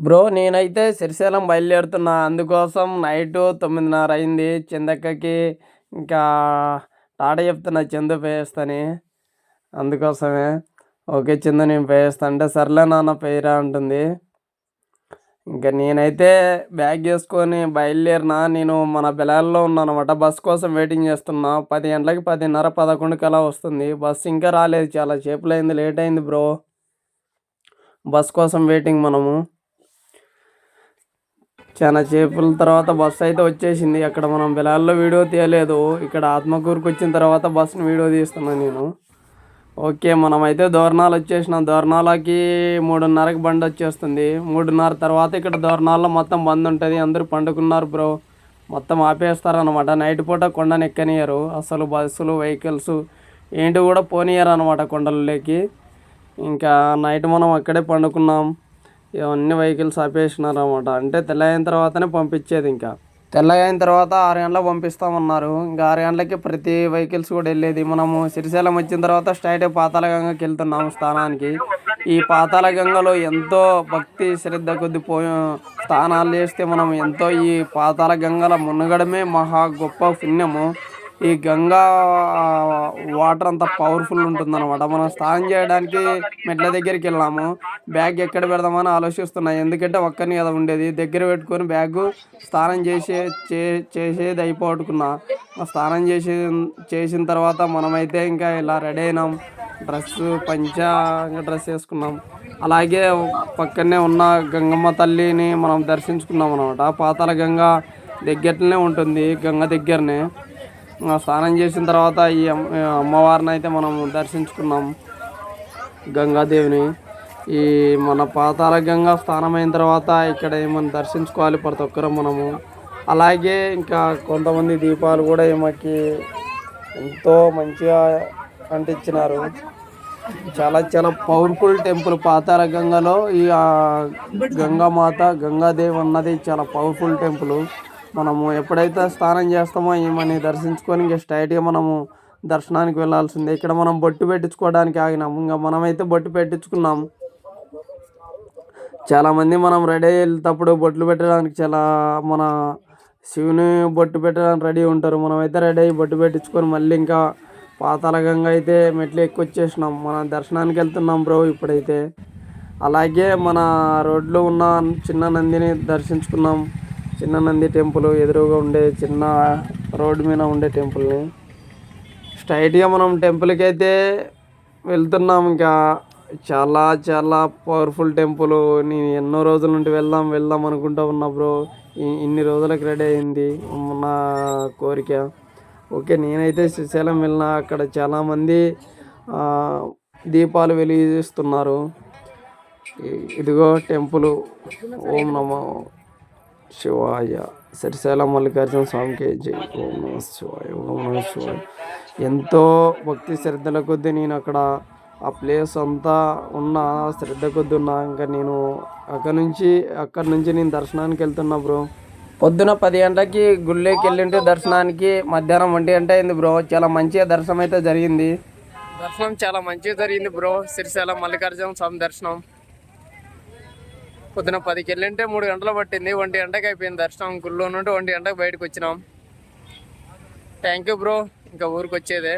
Bro నేనైతే శ్రీశైలం బయలుదేరుతున్నా. అందుకోసం night తొమ్మిదిన్నర అయింది. చందక్కకి ఇంకా టాటా చెప్తున్నా చందు పేస్తాని అందుకోసమే. ఓకే చందు నేను పేస్తా అంటే సర్లే నాన్న పేరా అంటుంది. ఇంకా నేనైతే బ్యాగ్ వేసుకొని బయలుదేరినా. నేను మన బెలాల్లో ఉన్నానమాట. అనమాట బస్ కోసం వెయిటింగ్ చేస్తున్నా. పది గంటలకి పదిన్నర పదకొండుకి అలా వస్తుంది. బస్ ఇంకా రాలేదు. చాలా సేపులైంది లేట్ అయింది బ్రో. బస్ కోసం వెయిటింగ్ మనము. చాలా సేపుల తర్వాత బస్సు అయితే వచ్చేసింది. అక్కడ మనం బిలాల్లో వీడియో తీయలేదు. ఇక్కడ ఆత్మకూరుకు వచ్చిన తర్వాత బస్సుని వీడియో తీస్తున్నాను నేను. ఓకే మనమైతే దోర్నాలు వచ్చేసినాం. దోర్నాలకి మూడున్నరకి బండి వచ్చేస్తుంది. మూడున్నర తర్వాత ఇక్కడ దోర్నాల్లో మొత్తం బంద్ ఉంటుంది. అందరూ పండుకున్నారు బ్రో. మొత్తం ఆపేస్తారనమాట నైట్ పూట కొండను ఎక్కనియరు అసలు బస్సులు వెహికల్స్ ఏంటి కూడా పోనీయరు అనమాట కొండలలోకి. ఇంకా నైట్ మనం అక్కడే పండుకున్నాం. ఇవన్నీ వెహికల్స్ ఆపేసినారు అనమాట అంటే తెల్లయిన తర్వాతనే పంపించేది ఇంకా. తెల్లగైన తర్వాత ఆరు గంటలకు పంపిస్తామన్నారు. ఇంకా ఆరు గంటలకి ప్రతి వెహికల్స్ కూడా వెళ్ళేది. మనము శ్రీశైలం వచ్చిన తర్వాత స్ట్రైట్ పాతాళగంగకి వెళ్తున్నాము స్థానానికి. ఈ పాతాళగంగలో ఎంతో భక్తి శ్రద్ధ కొద్ది పోయి స్నానాలు చేస్తే మనం ఎంతో ఈ పాతాళగంగల మునగడమే మహా గొప్ప పుణ్యము. ఈ గంగా వాటర్ అంత పవర్ఫుల్ ఉంటుందన్నమాట. మనం స్నానం చేయడానికి మెట్ల దగ్గరికి వెళ్ళాము. బ్యాగ్ ఎక్కడ పెడదామని ఆలోచిస్తున్నాయి ఎందుకంటే ఒక్కరిని కదా ఉండేది. దగ్గర పెట్టుకొని బ్యాగ్ స్నానం చేసే చే చేసేది అయిపోగొట్టుకున్నా. స్నానం చేసి చేసిన తర్వాత మనమైతే ఇంకా ఇలా రెడీ అయినాం. డ్రెస్ పంచ డ్రెస్ వేసుకున్నాం. అలాగే పక్కనే ఉన్న గంగమ్మ తల్లిని మనం దర్శించుకున్నాం అనమాట పాతాల గంగ దగ్గరనే ఉంటుంది. గంగ దగ్గరనే. స్నానం చేసిన తర్వాత ఈ అమ్మవారిని అయితే మనం దర్శించుకున్నాం గంగాదేవిని. ఈ మన పాతాల గంగా స్నానమైన తర్వాత ఇక్కడ ఏమైనా దర్శించుకోవాలి ప్రతి ఒక్కరు మనము. అలాగే ఇంకా కొంతమంది దీపాలు కూడా ఈమెకి ఎంతో మంచిగా అంటించినారు. చాలా చాలా పవర్ఫుల్ టెంపుల్ పాతాల గంగలో. ఈ గంగామాత గంగాదేవి అన్నది చాలా పవర్ఫుల్ టెంపుల్ మనము ఎప్పుడైతే స్నానం చేస్తామో ఈమెని దర్శించుకొని ఇంకా స్ట్రైట్గా మనము దర్శనానికి వెళ్ళాల్సిందే. ఇక్కడ మనం బొట్టు పెట్టించుకోవడానికి ఆగినాము ఇంకా మనమైతే బొట్టు పెట్టించుకున్నాం. చాలామంది మనం రెడీ వెళ్ళేటప్పుడు బొట్లు పెట్టడానికి చాలా మన శివుని బొట్టు పెట్టడానికి రెడీ ఉంటారు. మనమైతే రెడీ అయ్యి బొట్టు పెట్టించుకొని మళ్ళీ ఇంకా పాతాళగంగా అయితే మెట్లు ఎక్కొచ్చేసినాం. మన దర్శనానికి వెళ్తున్నాం బ్రో ఇప్పుడైతే. అలాగే మన రోడ్లో ఉన్న చిన్న నందిని దర్శించుకున్నాం. చిన్న నంది టెంపుల్ ఎదురుగా ఉండే చిన్న రోడ్డు మీద ఉండే టెంపుల్ని స్ట్రైట్గా మనం టెంపుల్కి అయితే వెళ్తున్నాం. ఇంకా చాలా చాలా పవర్ఫుల్ టెంపుల్. నేను ఎన్నో రోజుల నుండి వెళ్దాం వెళ్దాం అనుకుంటా ఉన్నా బ్రో. ఇన్ని రోజులకు రెడీ అయింది నా కోరిక. ఓకే నేనైతే శ్రీశైలం వెళ్ళిన అక్కడ చాలామంది దీపాలు వెలిగిస్తున్నారు. ఇదిగో టెంపుల్. ఓం నమో. శివాయ శ్రీశైలం మల్లికార్జున స్వామికి జై ఓం నమ శివాయ ఓం నమ శివాయ. ఎంతో భక్తి శ్రద్ధల కొద్దీ నేను అక్కడ ఆ ప్లేస్ అంతా ఉన్న శ్రద్ధ కొద్ది ఉన్నా. ఇంకా నేను అక్కడ నుంచి అక్కడి నుంచి నేను దర్శనానికి వెళ్తున్నా బ్రో. పొద్దున పది గంటలకి గుళ్ళోకి వెళ్ళింటే దర్శనానికి మధ్యాహ్నం ఒంటి గంట అయింది బ్రో. చాలా మంచిగా దర్శనం అయితే జరిగింది. దర్శనం చాలా మంచిగా జరిగింది బ్రో. శ్రీశైలం మల్లికార్జున స్వామి దర్శనం. పొద్దున పదికి వెళ్ళింటే మూడు గంటలు పట్టింది. ఒంటి గంటకి అయిపోయింది దర్శనం. గుళ్ళో నుండి ఒంటి గంటకు బయటకు వచ్చినాం. థ్యాంక్ యూ బ్రో ఇంకా ఊరికి వచ్చేదే